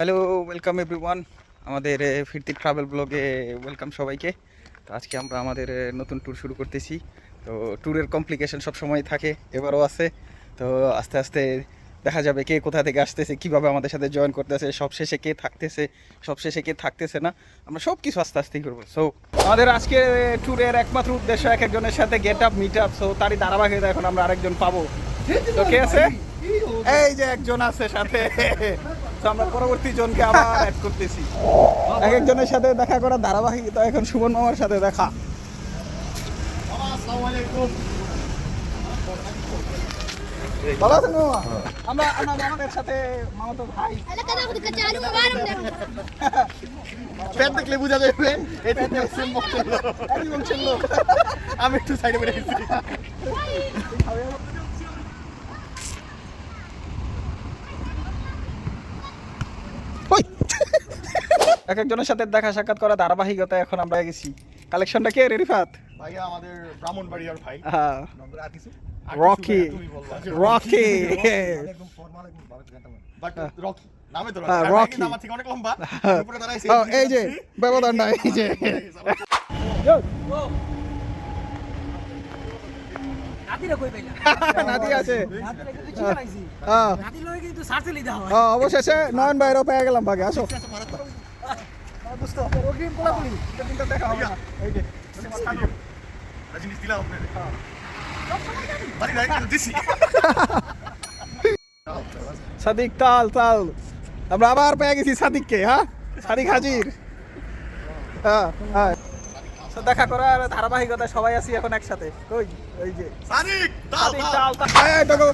Hello welcome everyone আমাদের ফিরতি travel ব্লগে ওয়েলকাম সবাইকে। তো আজকে আমরা আমাদের নতুন ট্যুর শুরু করতেছি। তো ট্যুরের কমপ্লিকেশন সব সময় থাকে এবারও আছে। তো আস্তে আস্তে দেখা যাবে কে কোথা থেকে আসতেছে কীভাবে আমাদের সাথে জয়েন করতেছে সব শেষে কে থাকতেছে সব শেষে কে থাকতেছে না আমরা সব কিছু আস্তে আস্তেই করব। সো আমাদের আজকে ট্যুরের একমাত্র উদ্দেশ্য এক একজনের সাথে get up meet up so তারই ধারাবাহিকতা এখন আমরা আরেকজন পাবো। তো কে আছে? এই যে একজন আছে সাথে। তো আমরা পরবর্তী জনকে আবার অ্যাড করতেছি। এক একজনের সাথে দেখা করার ধারাবাহিকতা এখন সুমন মামার সাথে দেখা। ভালো আছেন মামা? আমরা সাথে ভাই। দেখলে বোঝা যাবে এটা সেম আমি একটু সাইডে বেড়ে এক একজনের সাথে দেখা সাক্ষাৎ করা ধারাবাহিকতা এখন আমরা গেছি। কালেকশনটা কে ভাইয়া আমাদের ব্রাহ্মণ বাড়িয়ার ভাই। হ্যাঁ। রকি। রকি। বাট রকি নামে তো হ্যাঁ, রকি রকি। রকি নাম থেকে অনেক লম্বা। উপরে দাঁড়াইছে এই যে ব্যবধান না এই যে। হ্যাঁ হয়। হ্যাঁ, অবশেষে নয়ন বাইরেও পেয়ে গেলাম ভাগে আসো। সাদিক তাল তাল। আমরা আবার পেয়ে গেছি সাদিককে হ্যাঁ? সাদিক হাজির। হ্যাঁ হ্যাঁ। দেখা করার ধারাবাহিকতা সবাই আছি এখন একসাথে। ওই ওই যে। সাদিক তাল তাল। এই দেখো,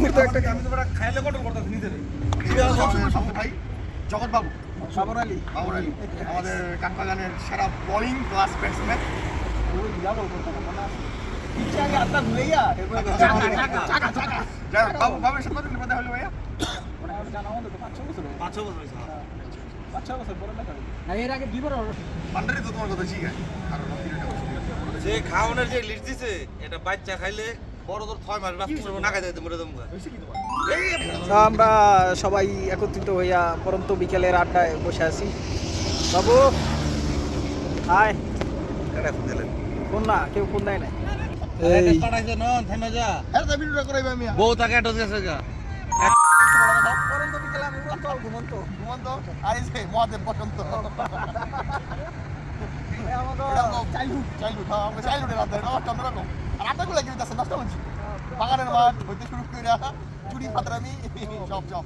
দেখো, একটা খাইলে কন্ট্রোল করতে নিজেরে ভাই জগৎ বাবু সাবর আলী বাবুর আলী। আমাদের কাকবাগানের সেরা বোলিং ক্লাস ব্যাটসম্যান পিছে আগে আটটা ধুইয়া এরপরে চাকা চাকা যাই হোক, বাবু বাবুর সাথে কতদিন কথা হলো ভাইয়া? জানা আমাদের তো পাঁচ ছ বছর পাঁচ ছ বছর হয়েছে পাঁচ ছ বছর পরে দেখা হবে। না এর আগে দুইবার পান্ডারি তো তোমার কথা শিখায় আর যে খাওয়ানোর যে লিস্ট দিছে এটা বাচ্চা খাইলে তো আমরা সবাই একত্রিত হইয়া পরন্ত বিকেলের আড্ডায় বসে আছি। বাবু হাই। ফোন না কেউ ফোন দেয় না হ্যাঁ বউ তাকে একটা গেছে গা। বসন্ত। চাইল্ডহুড চাইল্ডহুড আর আছে নষ্ট বাগানের মাঠ হইতে শুরু করে চুরি ফাতরামি সব সব।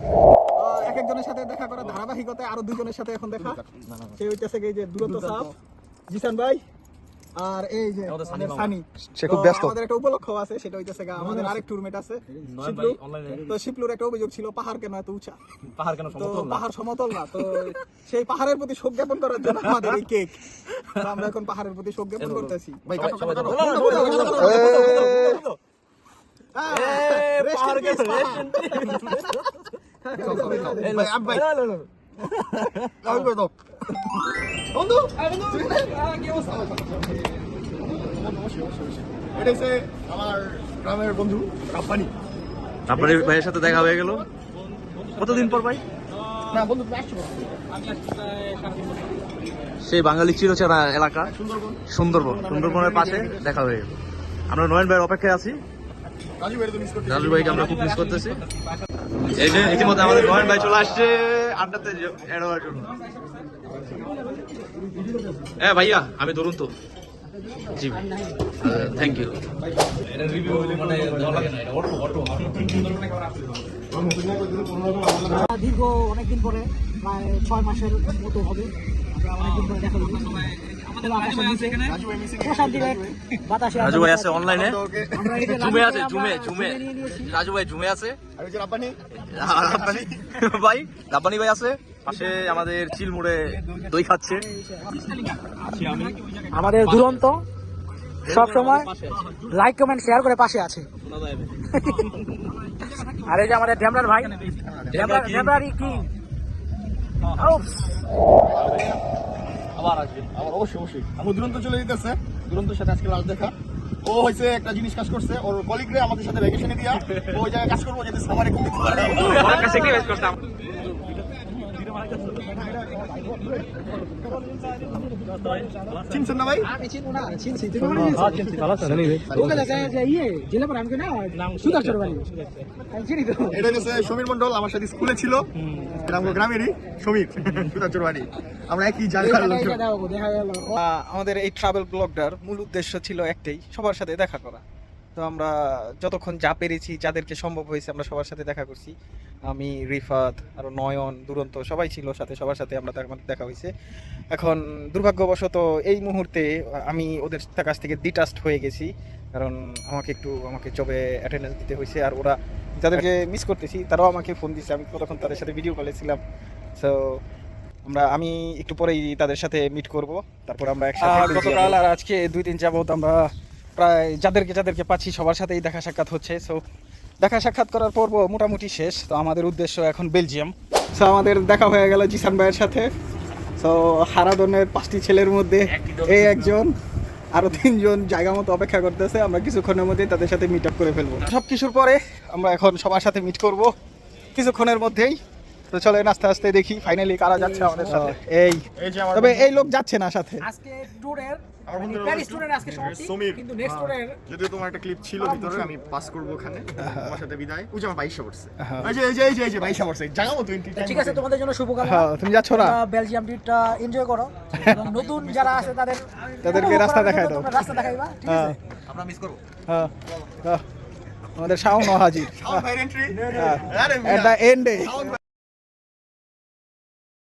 এক একজনের সাথে দেখা করা ধারাবাহিকতায় আরও দুজনের সাথে এখন দেখা। সে হইতেছে যে দূরত্ব সাপ জিসান ভাই আর এই যে আমাদের সানি সে খুব ব্যস্ত। আমাদের একটা উপলক্ষ আছে সেটা হইতেছে গা আমাদের আরেক টুরমেট আছে তো শিপলুর একটা অভিযোগ ছিল পাহাড় কেন এত উঁচা? পাহাড় কেন সমতল পাহাড় সমতল না তো সেই পাহাড়ের প্রতি শোক জ্ঞাপন করার জন্য আমাদের এই কেক আমরা এখন পাহাড়ের প্রতি শোক জ্ঞাপন করতেছি। ভাই কাটো কাটো কাটো। ভাই ভাই। আমি করে দাও বন্ধু এটা হচ্ছে আমার গ্রামের বন্ধু রাব্বানি। আপনার ভাইয়ের সাথে দেখা হয়ে গেল। কতদিন পর ভাই? না বন্ধু? সেই বাঙালি চিরচেনা এলাকা সুন্দরবন। সুন্দরবন সুন্দরবনের পাশে দেখা হয়ে গেল। আমরা নয়ন ভাইয়ের অপেক্ষায় আছি। রাজু ভাইকে আমরা খুব মিস করতেছি। এই যে ইতিমধ্যে আমাদের নয়ন ভাই চলে আসছে আড্ডাতে হওয়ার জন্য। হ্যাঁ ভাইয়া আমি ধরুন তো। জি থ্যাংক ইউ দীর্ঘ অনেকদিন পরে প্রায় ছয় মাসের মতো হবে। আমরা অনেকদিন পরে দেখা রাজু ভাই আছে অনলাইনে জুমে আছে জুমে জুমে। রাজু ভাই জুমে আছে? ভাই রাব্বানি ভাই আছে? পাশে আমাদের চিলমুড়ে দই খাচ্ছে। আমাদের দুরন্ত সব সময় লাইক কমেন্ট শেয়ার করে পাশে আছে। আর এই যে আমাদের ড্যামরার ভাই ড্যামরার কি? আবার আসবে, আবার অবশ্যই অবশ্যই। আমার দুরন্ত চলে যেতেছে, দুরন্তর সাথে আজকে লাস্ট দেখা। ও হয়েছে একটা জিনিস কাজ করছে, ওর কলিগরে আমাদের সাথে ভ্যাকেশনে দিয়া ওই জায়গায় কাজ করব, যাতে সামারে কমিতে পারে চিনছেন না ভাই আমি চিনবো না চিনছি তুমি মনে চিনছো ওকে দেখা যায় ইয়ে জেলা পর আমাকে না সুদর্শন বাড়ি আমি চিনি তো এটা হচ্ছে সমীর মন্ডল আমার সাথে স্কুলে ছিল গ্রামেরই সমীর সুতাচুর বাড়ি আমরা একই জায়গার লোক দেখা দাও দেখা গেল আহ, আমাদের এই ট্রাভেল ব্লগটার মূল উদ্দেশ্য ছিল একটাই সবার সাথে দেখা করা। তো আমরা যতক্ষণ যা পেরেছি যাদেরকে সম্ভব হয়েছে আমরা সবার সাথে দেখা করছি। আমি রিফাত আরও নয়ন দুরন্ত সবাই ছিল সাথে সবার সাথে আমরা তার মধ্যে দেখা হয়েছে। এখন দুর্ভাগ্যবশত এই মুহূর্তে আমি ওদের কাছ থেকে ডিটাস্ট হয়ে গেছি। কারণ আমাকে একটু আমাকে জবে অ্যাটেন্ডেন্স দিতে হয়েছে আর ওরা যাদেরকে মিস করতেছি তারাও আমাকে ফোন দিচ্ছে আমি কতক্ষণ তাদের সাথে ভিডিও কলে ছিলাম। সো আমরা আমি একটু পরেই তাদের সাথে মিট করব। তারপর আমরা একসাথে গতকাল আর আজকে দুই দিন যাবত আমরা প্রায় যাদেরকে যাদেরকে পাচ্ছি, সবার সাথেই দেখা সাক্ষাৎ হচ্ছে। সো দেখা সাক্ষাৎ করার পর্ব মোটামুটি শেষ। তো আমাদের উদ্দেশ্য এখন বেলজিয়াম। সো আমাদের দেখা হয়ে গেল জিসান ভাইয়ের সাথে। সো হারাদনের পাঁচটি ছেলের মধ্যে এই একজন, আরও তিনজন জায়গা মতো অপেক্ষা করতেছে। আমরা কিছুক্ষণের মধ্যেই তাদের সাথে মিট আপ করে ফেলব। সব কিছুর পরে আমরা এখন সবার সাথে মিট করব। কিছুক্ষণের মধ্যেই তো চলেন আস্তে আস্তে দেখি ফাইনালি কারা যাচ্ছে আমাদের সাথে। এই এই যে আমার তবে এই লোক যাচ্ছে না সাথে। আজকে ট্যুরের মানে যদি তোমার একটা ক্লিপ ছিল ভিতরে আমি পাস করব ওখানে। তোমার সাথে বিদায়। ওই যে আমার বাইশা পড়ছে। হ্যাঁ। এই যে এই যে এই যে এই পড়ছে। জায়গা মতো ঠিক আছে তোমাদের জন্য শুভকামনা। হ্যাঁ তুমি যাচ্ছ না? বেলজিয়াম ট্রিপটা এনজয় করো। নতুন যারা আছে তাদের তাদেরকে রাস্তা দেখায় দাও। রাস্তা দেখাইবা ঠিক হ্যাঁ। আছে? আমরা মিস করব। হ্যাঁ। হ্যাঁ। আমাদের শাওন হাজির হ্যাঁ। এন্ডে